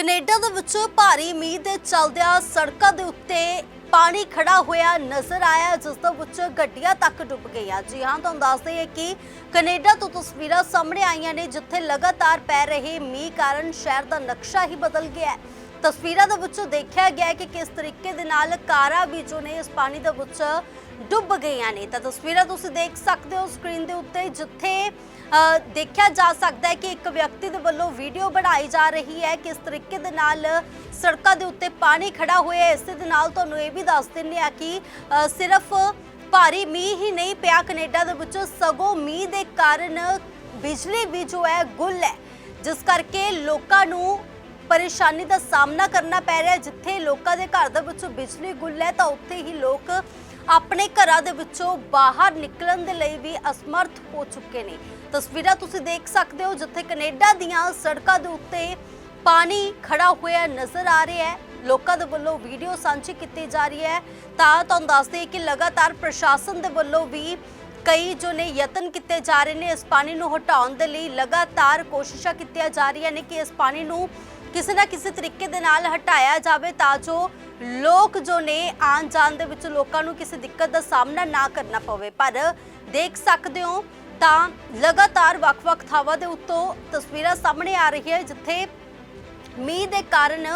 Canada ਦੇ ਵਿੱਚ ਭਾਰੀ ਮੀਂਹ ਦੇ ਚੱਲਦਿਆਂ ਸੜਕਾਂ ਦੇ ਉੱਤੇ ਪਾਣੀ ਖੜਾ ਹੋਇਆ ਨਜ਼ਰ ਆਇਆ, ਜਿਸ ਦੇ ਵਿੱਚ ਗੱਡੀਆਂ ਤੱਕ ਡੁੱਬ ਗਈਆਂ। ਜੀ ਹਾਂ, ਤੁਹਾਨੂੰ ਦੱਸ ਦਈਏ ਕਿ ਕੈਨੇਡਾ ਤੋਂ ਤਸਵੀਰਾਂ ਸਾਹਮਣੇ ਆਈਆਂ ਨੇ, ਜਿੱਥੇ ਲਗਾਤਾਰ ਪੈ ਰਹੇ ਮੀਂਹ ਕਾਰਨ ਸ਼ਹਿਰ ਦਾ ਨਕਸ਼ਾ ਹੀ ਬਦਲ ਗਿਆ ਹੈ। ਤਸਵੀਰਾਂ ਦੇ ਵਿੱਚ ਦੇਖਿਆ ਗਿਆ ਕਿ ਕਿਸ ਤਰੀਕੇ ਦੇ ਨਾਲ ਕਾਰਾਂ ਵੀ ਜੋ ਨੇ ਇਸ ਪਾਣੀ ਦੇ ਵਿੱਚ ਡੁੱਬ ਗਈਆਂ ਨੇ। ਤਾਂ ਤਸਵੀਰਾਂ ਤੁਸੀਂ ਦੇਖ ਸਕਦੇ ਹੋ ਸਕਰੀਨ ਦੇ ਉੱਤੇ, ਜਿੱਥੇ ਦੇਖਿਆ ਜਾ ਸਕਦਾ ਹੈ ਕਿ ਇੱਕ ਵਿਅਕਤੀ ਦੇ ਵੱਲੋਂ ਵੀਡੀਓ ਬਣਾਈ ਜਾ ਰਹੀ ਹੈ ਕਿਸ ਤਰੀਕੇ ਦੇ ਨਾਲ ਸੜਕਾਂ ਦੇ ਉੱਤੇ ਪਾਣੀ ਖੜਾ ਹੋਇਆ ਹੈ। ਇਸੇ ਦੇ ਨਾਲ ਤੁਹਾਨੂੰ ਇਹ ਵੀ ਦੱਸ ਦਿੰਦੇ ਆ ਕਿ ਸਿਰਫ ਭਾਰੀ ਮੀਂਹ ਹੀ ਨਹੀਂ ਪਿਆ, ਕੈਨੇਡਾ ਦੇ ਵਿੱਚ ਸਗੋਂ ਮੀਂਹ ਦੇ ਕਾਰਨ ਬਿਜਲੀ ਵੀ ਜੋ ਹੈ ਗੁੱਲ ਹੈ। ਜਿਸ ਕਰਕੇ ਲੋਕਾਂ ਨੂੰ ਪਰੇਸ਼ਾਨੀ ਦਾ ਸਾਹਮਣਾ ਕਰਨਾ ਪੈ ਰਿਹਾ ਜਿੱਥੇ ਲੋਕਾਂ ਦੇ ਘਰ ਦੇ ਵਿੱਚੋਂ ਬਿਜਲੀ ਗੁੱਲ ਹੈ ਤਾਂ ਉੱਥੇ ਹੀ ਲੋਕ ਆਪਣੇ ਘਰਾਂ ਦੇ ਵਿੱਚੋਂ ਬਾਹਰ ਨਿਕਲਣ ਦੇ ਲਈ ਵੀ ਅਸਮਰਥ ਹੋ ਚੁੱਕੇ ਨੇ। ਤਸਵੀਰਾਂ ਤੁਸੀਂ ਦੇਖ ਸਕਦੇ ਹੋ, ਜਿੱਥੇ ਕੈਨੇਡਾ ਦੀਆਂ ਸੜਕਾਂ ਦੇ ਉੱਤੇ ਪਾਣੀ ਖੜਾ ਹੋਇਆ ਨਜ਼ਰ ਆ ਰਿਹਾ ਹੈ। ਲੋਕਾਂ ਦੇ ਵੱਲੋਂ ਵੀਡੀਓ ਸਾਂਝੀ ਕੀਤੀ ਜਾ ਰਹੀ ਹੈ। ਤਾਂ ਤੁਹਾਨੂੰ ਦੱਸਦੇ ਕਿ ਲਗਾਤਾਰ ਪ੍ਰਸ਼ਾਸਨ ਦੇ ਵੱਲੋਂ ਵੀ ਕਈ ਜੋ ਨੇ ਯਤਨ ਕੀਤੇ ਜਾ ਰਹੇ ਨੇ ਇਸ ਪਾਣੀ ਨੂੰ ਹਟਾਉਣ ਦੇ ਲਈ ਲਗਾਤਾਰ ਕੋਸ਼ਿਸ਼ਾਂ ਕੀਤੀਆਂ ਜਾ ਰਹੀਆਂ ਨੇ ਕਿ ਇਸ ਪਾਣੀ ਨੂੰ ਕਿਸੇ ਨਾ ਕਿਸੇ ਤਰੀਕੇ ਦੇ ਨਾਲ ਹਟਾਇਆ ਜਾਵੇ ਤਾਂ ਜੋ ਲੋਕ ਜੋ ਨੇ ਆਉਣ ਜਾਣ ਦੇ ਵਿੱਚ ਲੋਕਾਂ ਨੂੰ ਕਿਸੇ ਦਿੱਕਤ ਦਾ ਸਾਹਮਣਾ ਨਾ ਕਰਨਾ ਪਵੇ। ਪਰ ਦੇਖ ਸਕਦੇ ਹੋ ਤਾਂ ਲਗਾਤਾਰ ਵੱਖ-ਵੱਖ ਥਾਵਾਂ ਦੇ ਉੱਤੋਂ ਤਸਵੀਰਾਂ ਸਾਹਮਣੇ ਆ ਰਹੀਆਂ ਹੈ, ਜਿੱਥੇ ਮੀਂਹ ਦੇ ਕਾਰਨ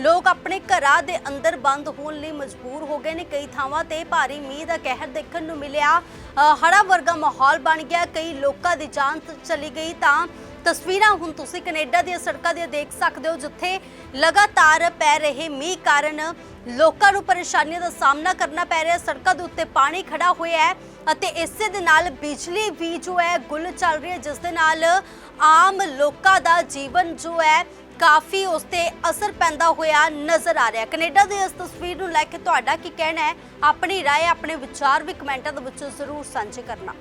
ਲੋਕ ਆਪਣੇ ਘਰਾਂ ਦੇ ਅੰਦਰ ਬੰਦ ਹੋਣ ਲਈ ਮਜਬੂਰ ਹੋ ਗਏ ਨੇ। ਕਈ ਥਾਵਾਂ ਤੇ ਭਾਰੀ ਮੀਂਹ ਦਾ ਕਹਿਰ ਦੇਖਣ ਨੂੰ ਮਿਲਿਆ। ਹੜਾ ਵਰਗਾ ਮਾਹੌਲ ਬਣ ਗਿਆ, ਕਈ ਲੋਕਾਂ ਦੀ ਜਾਨ ਚਲੀ ਗਈ ਤਾਂ ਤਸਵੀਰਾਂ ਹੁਣ ਤੁਸੀਂ ਕੈਨੇਡਾ ਦੀਆਂ ਸੜਕਾਂ ਦੀਆਂ ਦੇਖ ਸਕਦੇ ਹੋ, ਜਿੱਥੇ ਲਗਾਤਾਰ ਪੈ ਰਹੇ ਮੀਂਹ ਕਾਰਨ ਲੋਕਾਂ ਨੂੰ ਪਰੇਸ਼ਾਨੀਆਂ ਦਾ ਸਾਹਮਣਾ ਕਰਨਾ ਪੈ ਰਿਹਾ। ਸੜਕਾਂ ਦੇ ਉੱਤੇ ਪਾਣੀ ਖੜਾ ਹੋਇਆ ਹੈ ਅਤੇ ਇਸੇ ਦੇ ਨਾਲ ਬਿਜਲੀ ਵੀ ਜੋ ਹੈ ਗੁੱਲ ਚੱਲ ਰਹੀ ਹੈ, ਜਿਸ ਦੇ ਨਾਲ ਆਮ ਲੋਕਾਂ ਦਾ ਜੀਵਨ ਜੋ ਹੈ ਕਾਫੀ ਉਸ ਤੇ ਅਸਰ ਪੈਂਦਾ ਹੋਇਆ ਨਜ਼ਰ ਆ ਰਿਹਾ ਕੈਨੇਡਾ ਦੀ ਇਸ ਤਸਵੀਰ ਨੂੰ ਲੈ ਕੇ ਤੁਹਾਡਾ ਕੀ ਕਹਿਣਾ ਹੈ ਆਪਣੀ رائے ਆਪਣੇ ਵਿਚਾਰ ਵੀ ਕਮੈਂਟਾਂ ਦੇ ਵਿੱਚ ਜ਼ਰੂਰ ਸਾਂਝੇ ਕਰਨਾ